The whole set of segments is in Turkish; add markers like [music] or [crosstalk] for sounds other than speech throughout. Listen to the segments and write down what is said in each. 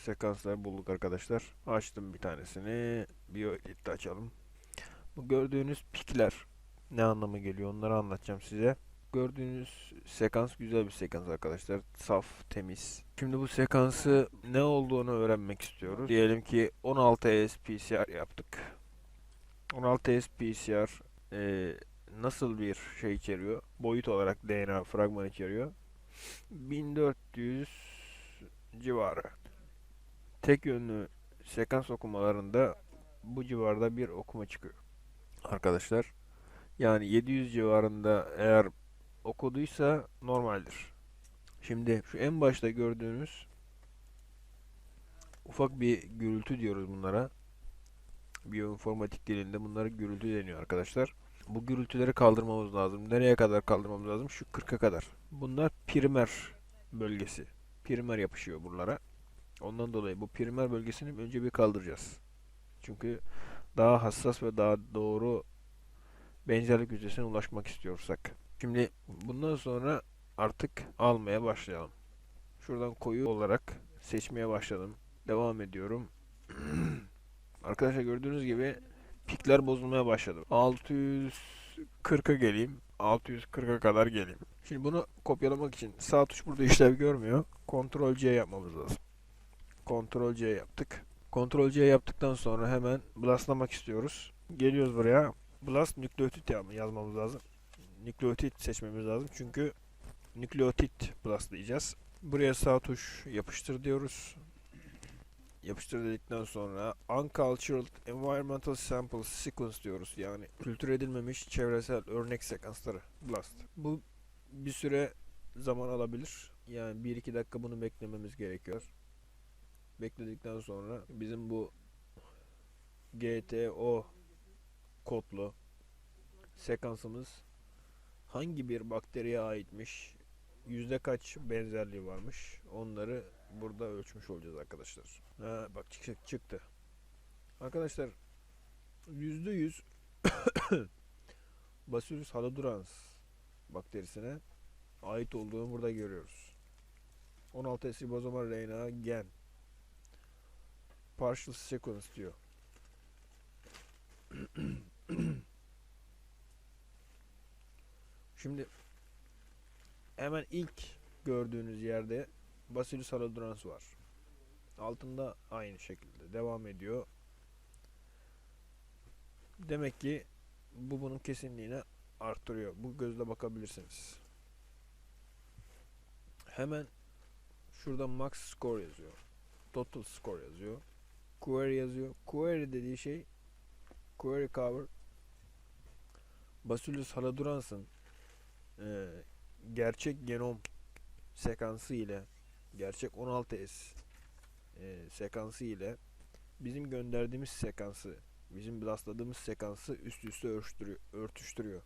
sekanslar bulduk arkadaşlar. Açtım bir tanesini. BioEdit'te açalım. Bu gördüğünüz pikler ne anlama geliyor onları anlatacağım size. Gördüğünüz sekans güzel bir sekans arkadaşlar. Saf, temiz. Şimdi bu sekansı ne olduğunu öğrenmek istiyoruz. Diyelim ki 16S PCR yaptık. 16S PCR e, nasıl bir şey içeriyor? Boyut olarak DNA fragman içeriyor. 1400 civarı. Tek yönlü sekans okumalarında bu civarda bir okuma çıkıyor. Arkadaşlar yani 700 civarında eğer okuduysa normaldir. Şimdi şu en başta gördüğünüz ufak bir gürültü diyoruz bunlara. Biyoinformatik dilinde bunlara gürültü deniyor arkadaşlar. Bu gürültüleri kaldırmamız lazım. Nereye kadar kaldırmamız lazım? Şu 40'a kadar. Bunlar primer bölgesi. Primer yapışıyor buralara. Ondan dolayı bu primer bölgesini önce bir kaldıracağız. Çünkü daha hassas ve daha doğru benzerlik yüzdesine ulaşmak istiyorsak. Şimdi bundan sonra artık almaya başlayalım. Şuradan koyu olarak seçmeye başladım. Devam ediyorum. [clears throat] Arkadaşlar gördüğünüz gibi pikler bozulmaya başladı. 640'a geleyim. 640'a kadar geleyim. Şimdi bunu kopyalamak için sağ tuş burada işlev görmüyor. Ctrl C yapmamız lazım. Ctrl C yaptık. Ctrl C yaptıktan sonra hemen blastlamak istiyoruz. Geliyoruz buraya. Blast nükleotit yaz- yazmamız lazım. Nükleotit seçmemiz lazım. Çünkü nükleotit blastlayacağız. Buraya sağ tuş yapıştır diyoruz. Yapıştır dedikten sonra Uncultured Environmental Sample Sequence diyoruz. Yani kültür edilmemiş çevresel örnek sekansları blast. Bu bir süre zaman alabilir. Yani 1-2 dakika bunu beklememiz gerekiyor. Bekledikten sonra bizim bu GTO kodlu sekansımız hangi bir bakteriye aitmiş, yüzde kaç benzerliği varmış onları burada ölçmüş olacağız arkadaşlar. Ha, bak çık- çıktı. Arkadaşlar yüzde yüz [coughs] Bacillus halodurans bakterisine ait olduğunu burada görüyoruz. 16 esribozoma RNA gen partial sequence diyor. [clears throat] Şimdi hemen ilk gördüğünüz yerde Bacillus halodurans var. Altında aynı şekilde devam ediyor. Demek ki bu bunun kesinliğini arttırıyor. Bu gözle bakabilirsiniz. Hemen şurada max score yazıyor. Total score yazıyor. Query yazıyor. Query dediği şey query cover Bacillus halodurans'ın e, gerçek genom sekansı ile gerçek 16S e, sekansı ile bizim gönderdiğimiz sekansı bizim blastladığımız sekansı üst üste örtüştürüyor, örtüştürüyor.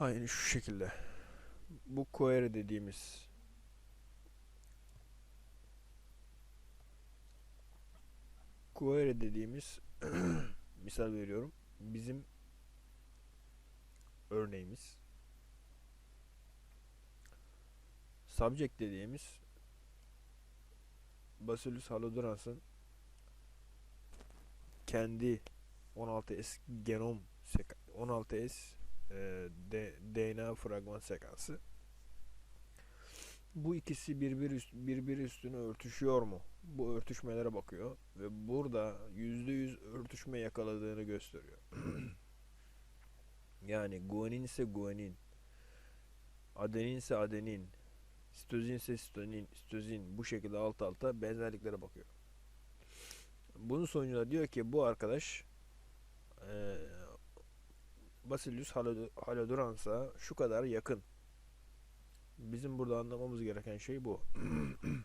Aynı şu şekilde. Bu query dediğimiz query dediğimiz [clears throat] misal veriyorum bizim örneğimiz subject dediğimiz Bacillus halodurans'ın kendi 16S genom seka- 16S e, DNA fragman sekansı. Bu ikisi birbiri üst, birbiri üstüne örtüşüyor mu? Bu örtüşmelere bakıyor ve burada %100 örtüşme yakaladığını gösteriyor. [clears throat] yani guanin ise guanin, adenin ise adenin, sitozin ise sitonin, sitozin bu şekilde alt alta benzerliklere bakıyor. Bunun sonucunda diyor ki bu arkadaş Bacillus halodo- halodurans'a şu kadar yakın. Bizim burada anlamamız gereken şey bu. [clears throat]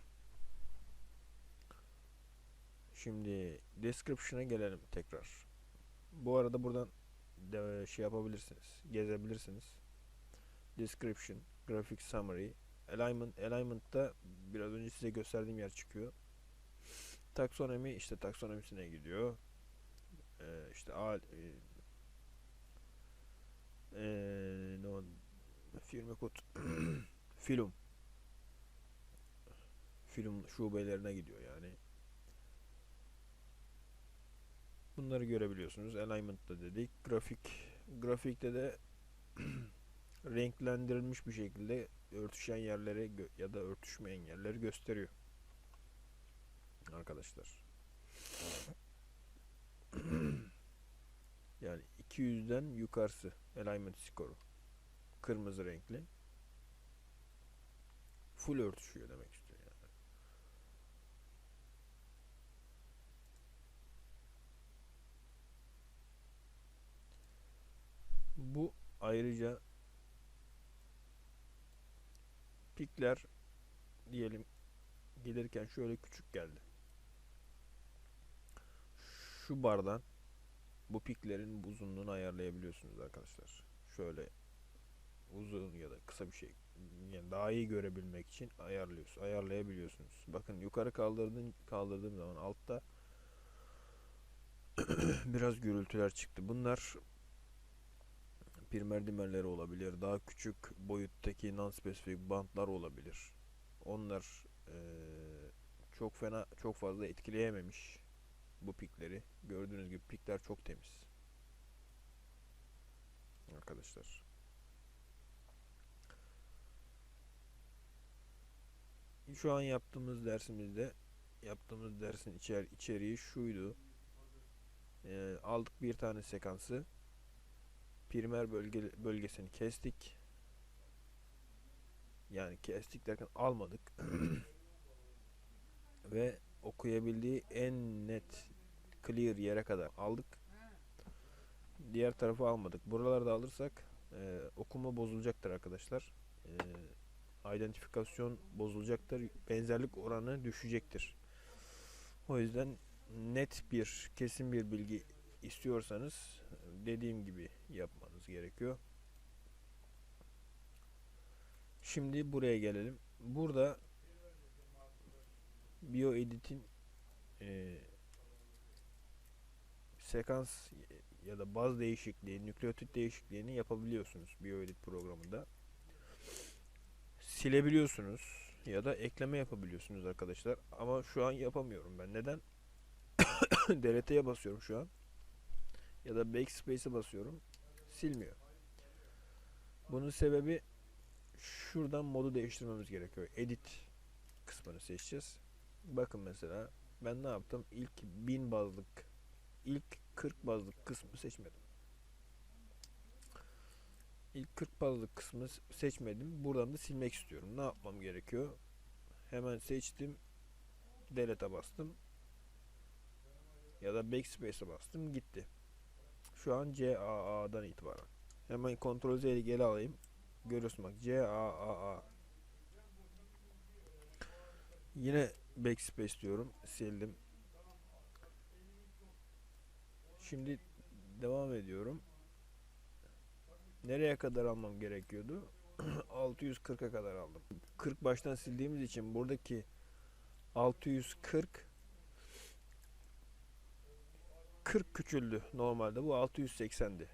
Şimdi description'a gelelim tekrar. Bu arada buradan de şey yapabilirsiniz, gezebilirsiniz. Description, graphic summary, alignment, alignment'ta biraz önce size gösterdiğim yer çıkıyor. Taksonomi işte taksonomisine gidiyor. Ee, işte A, e, eee no, firma kod [clears throat] film film şubelerine gidiyor yani. Bunları görebiliyorsunuz. Alignment'ta dedik. Grafik grafikte de [clears throat] renklendirilmiş bir şekilde örtüşen yerleri gö- ya da örtüşmeyen yerleri gösteriyor. Arkadaşlar. [clears throat] Yani 200'den yukarısı alignment skoru. Kırmızı renkli. Full örtüşüyor demek istiyor yani. Bu ayrıca pikler diyelim gelirken şöyle küçük geldi. Şu bardan bu piklerin uzunluğunu ayarlayabiliyorsunuz arkadaşlar. Şöyle uzun ya da kısa bir şey yani daha iyi görebilmek için ayarlıyorsunuz, ayarlayabiliyorsunuz. Bakın yukarı kaldırdığım kaldırdığım zaman altta [clears throat] biraz gürültüler çıktı. Bunlar primer dimerleri olabilir. Daha küçük boyuttaki non-spesifik bantlar olabilir. Onlar eee, çok fena, çok fazla etkileyememiş bu pikleri. Gördüğünüz gibi pikler çok temiz. Arkadaşlar. Şu an yaptığımız dersimizde yaptığımız dersin içer içeriği şuydu. Eee, aldık bir tane sekansı. Primer bölge bölgesini kestik. Yani kestik derken almadık. [clears throat] Ve okuyabildiği en net clear yere kadar aldık. Diğer tarafı almadık. Buralarda alırsak e, okuma bozulacaktır arkadaşlar. E, identifikasyon bozulacaktır. Benzerlik oranı düşecektir. O yüzden net bir, kesin bir bilgi istiyorsanız dediğim gibi yapmanız gerekiyor. Şimdi buraya gelelim. Burada BioEdit'in e, sekans ya da baz değişikliği, nükleotit değişikliğini yapabiliyorsunuz BioEdit programında. Silebiliyorsunuz ya da ekleme yapabiliyorsunuz arkadaşlar. Ama şu an yapamıyorum ben. Neden? [coughs] DLT'ye basıyorum şu an. Ya da backspace'e basıyorum. Silmiyor. Bunun sebebi şuradan modu değiştirmemiz gerekiyor. Edit kısmını seçeceğiz. Bakın mesela ben ne yaptım? İlk 1000 bazlık ilk 40 bazlık kısmı seçmedim. İlk 40 bazlık kısmı seçmedim. Buradan da silmek istiyorum. Ne yapmam gerekiyor? Hemen seçtim. Delete'e bastım. Ya da backspace'e bastım. Gitti. Şu an CAA'dan itibaren. Hemen Ctrl Z ile geri alayım. Görüyorsun bak CAAA. Yine backspace diyorum. Sildim. Şimdi devam ediyorum. Nereye kadar almam gerekiyordu? [clears throat] 640'a kadar aldım. 40 baştan sildiğimiz için buradaki 640 40 küçüldü normalde. Bu 680'di.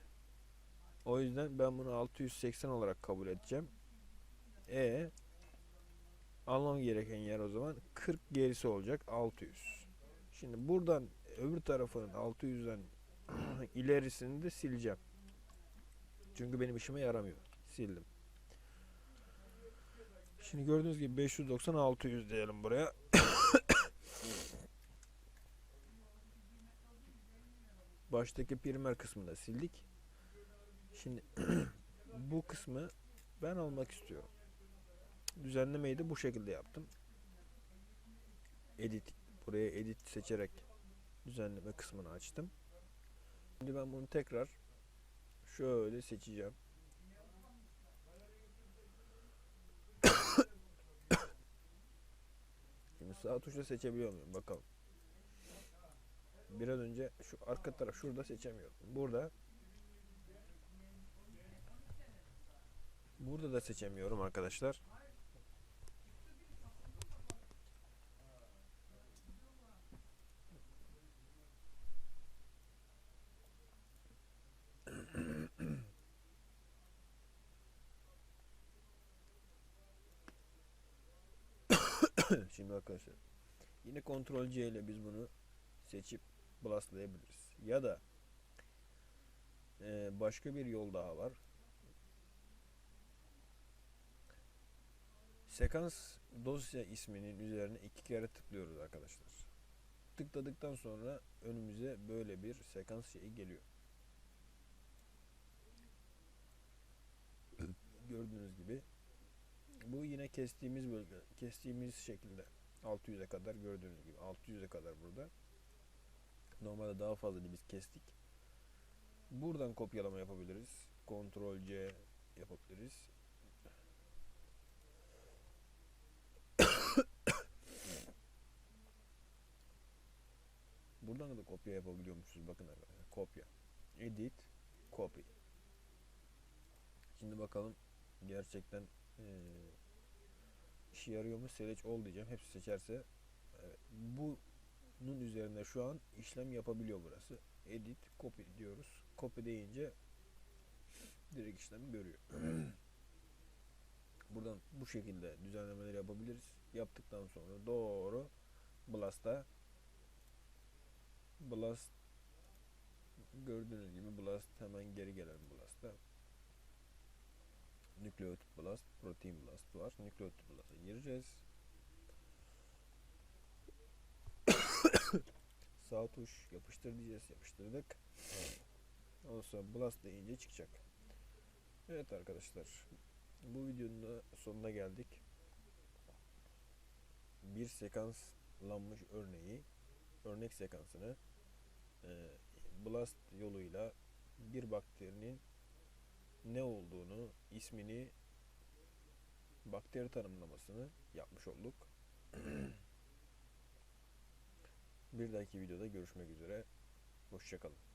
O yüzden ben bunu 680 olarak kabul edeceğim. E almam gereken yer o zaman 40 gerisi olacak 600. Şimdi buradan öbür tarafının 600'den [clears throat] ilerisini de sileceğim. Çünkü benim işime yaramıyor. Sildim. Şimdi gördüğünüz gibi 590 600 diyelim buraya. [coughs] Baştaki primer kısmını da sildik. Şimdi [coughs] bu kısmı ben almak istiyorum. Düzenlemeyi de bu şekilde yaptım. Edit buraya edit seçerek düzenleme kısmını açtım. Şimdi ben bunu tekrar şöyle seçeceğim. [coughs] Şimdi sağ tuşla seçebiliyor muyum? Bakalım. Biraz önce şu arka taraf şurada seçemiyorum. Burada Burada da seçemiyorum arkadaşlar. [coughs] Şimdi arkadaşlar yine Ctrl C ile biz bunu seçip blastlayabiliriz. Ya da e, başka bir yol daha var. Sekans dosya isminin üzerine iki kere tıklıyoruz arkadaşlar. Tıkladıktan sonra önümüze böyle bir sekans şeyi geliyor. Gördüğünüz gibi bu yine kestiğimiz bölge, kestiğimiz şekilde 600'e kadar gördüğünüz gibi 600'e kadar burada. Normalde daha fazla biz kestik. Buradan kopyalama yapabiliriz. Ctrl C yapabiliriz. [coughs] Buradan da kopya yapabiliyormuşuz. Bakın arkadaşlar. Kopya. Edit. Copy. Şimdi bakalım gerçekten eee işe yarıyor mu? Select all diyeceğim. Hepsi seçerse evet. bunun üzerinde şu an işlem yapabiliyor burası. Edit, copy diyoruz. Copy deyince direkt işlemi görüyor. [clears throat] Buradan bu şekilde düzenlemeleri yapabiliriz. Yaptıktan sonra doğru Blast'a Blast gördüğünüz gibi Blast hemen geri gelen Blast'a Nucleotide Blast, Protein Blast var. Nucleotide Blast'a gireceğiz. [coughs] Sağ tuş yapıştır diyeceğiz. Yapıştırdık. Ondan sonra Blast deyince çıkacak. Evet arkadaşlar. Bu videonun da sonuna geldik. Bir sekanslanmış örneği, örnek sekansını e, Blast yoluyla bir bakterinin ne olduğunu, ismini, bakteri tanımlamasını yapmış olduk. [clears throat] bir dahaki videoda görüşmek üzere. Hoşçakalın.